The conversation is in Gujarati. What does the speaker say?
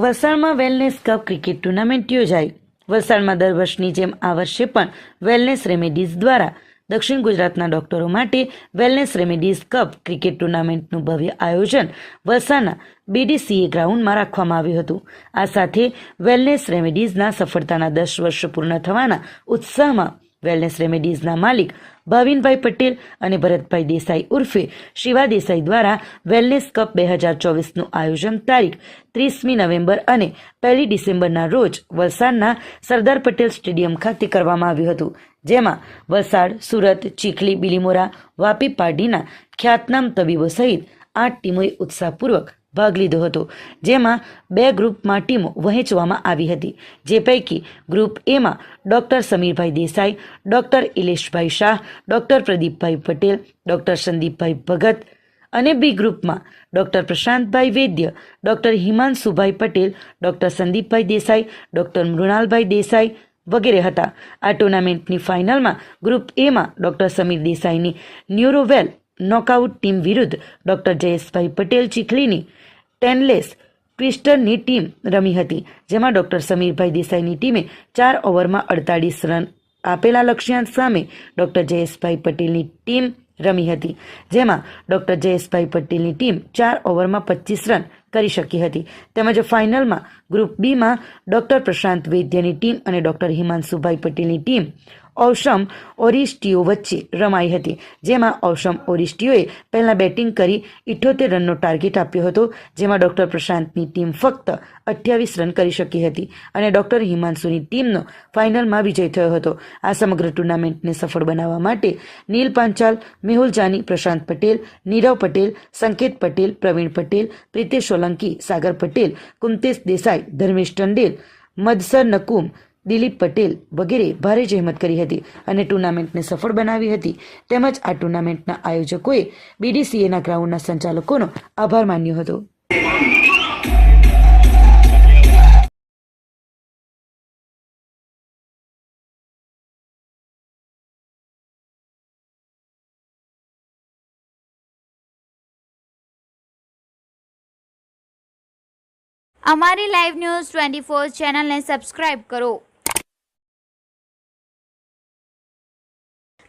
વલસાડમાં વેલનેસ કપ ક્રિકેટ ટુર્નામેન્ટ યોજાઈ વલસાડમાં દર વર્ષની જેમ આ વર્ષે પણ વેલનેસ રેમેડીઝ દ્વારા દક્ષિણ ગુજરાતના ડોક્ટરો માટે વેલનેસ રેમેડીઝ કપ ક્રિકેટ ટુર્નામેન્ટનું ભવ્ય આયોજન વલસાડના બીડીસીએ ગ્રાઉન્ડમાં રાખવામાં આવ્યું હતું. આ સાથે વેલનેસ રેમેડીઝના સફળતાના દસ વર્ષ પૂર્ણ થવાના ઉત્સાહમાં વેલનેસ રેમેડીઝના માલિક ભાવિનભાઈ પટેલ અને ભરતભાઈ દેસાઈ ઉર્ફે શિવા દેસાઈ દ્વારા વેલનેસ કપ બે હજાર ચોવીસનું આયોજન તારીખ ત્રીસમી નવેમ્બર અને પહેલી ડિસેમ્બરના રોજ વલસાડના સરદાર પટેલ સ્ટેડિયમ ખાતે કરવામાં આવ્યું હતું, જેમાં વલસાડ, સુરત, ચીખલી, બિલીમોરા, વાપી પાર્ટીના ખ્યાતનામ તબીબો સહિત આઠ ટીમોએ ઉત્સાહપૂર્વક ભાગ લીધો હતો, જેમાં બે ગ્રુપમાં ટીમો વહેંચવામાં આવી હતી. જે પૈકી ગ્રુપ એમાં doctor સમીરભાઈ Desai, doctor ઇલેશભાઈ Shah, doctor પ્રદીપભાઈ પટેલ, ડૉક્ટર સંદીપભાઈ ભગત અને બી ગ્રુપમાં ડૉક્ટર પ્રશાંતભાઈ વૈદ્ય, ડૉક્ટર હિમાંશુભાઈ પટેલ, ડૉક્ટર સંદીપભાઈ દેસાઈ, ડૉક્ટર મૃણાલભાઈ દેસાઈ વગેરે હતા. આ ટુર્નામેન્ટની ફાઇનલમાં ગ્રુપ એમાં ડૉક્ટર સમીર દેસાઈની ન્યુરોવેલ નોકઆઉટ ટીમ વિરુદ્ધ ડોક્ટર જયેશભાઈ પટેલ ચીખલીની ટેનલેસ ટ્વિસ્ટરની ટીમ રમી હતી, જેમાં ડોક્ટર સમીરભાઈ દેસાઈની ટીમે ચાર ઓવરમાં અડતાળીસ રન આપેલા લક્ષ્યાંક સામે ડોક્ટર જયેશભાઈ પટેલની ટીમ રમી હતી, જેમાં ડોક્ટર જયેશભાઈ પટેલની ટીમ ચાર ઓવરમાં પચીસ રન કરી શકી હતી. તેમજ ફાઇનલમાં ગ્રુપ બીમાં ડોક્ટર પ્રશાંત વૈદ્યની ટીમ અને ડોક્ટર હિમાંશુભાઈ પટેલની ટીમ ઔષમ ઓરિસ્ટીઓ વચ્ચે રમાઈ હતી. જેમાં ઔષમ ઓરિસ્ટીઓએ પહેલાં બેટિંગ કરી ઇઠ્ઠોતેર રનનો ટાર્ગેટ આપ્યો હતો, જેમાં ડૉક્ટર પ્રશાંતની ટીમ ફક્ત અઠ્યાવીસ રન કરી શકી હતી અને ડૉક્ટર હિમાંશુની ટીમનો ફાઇનલમાં વિજય થયો હતો. આ સમગ્ર ટુર્નામેન્ટને સફળ બનાવવા માટે નીલ પાંચાલ, મેહુલ જાની, પ્રશાંત પટેલ, નીરવ પટેલ, સંકેત પટેલ, પ્રવીણ પટેલ, પ્રિતેશ સોલંકી, સાગર પટેલ, કુંતેશ દેસાઈ, ધર્મેશ ટંડેલ, મદસર નકુમ દિલીપ પટેલ વગેરે ભારે જહેમત કરી હતી અને ટુર્નામેન્ટને સફળ બનાવી હતી. તેમજ આ ટુર્નામેન્ટના આયોજકોએ બીડીસીએના ગ્રાઉન્ડના સંચાલકોનો આભાર માન્યો હતો. અમારી લાઈવ ન્યૂઝ ટ્વેન્ટી ફોર ચેનલને સબસ્ક્રાઇબ કરો.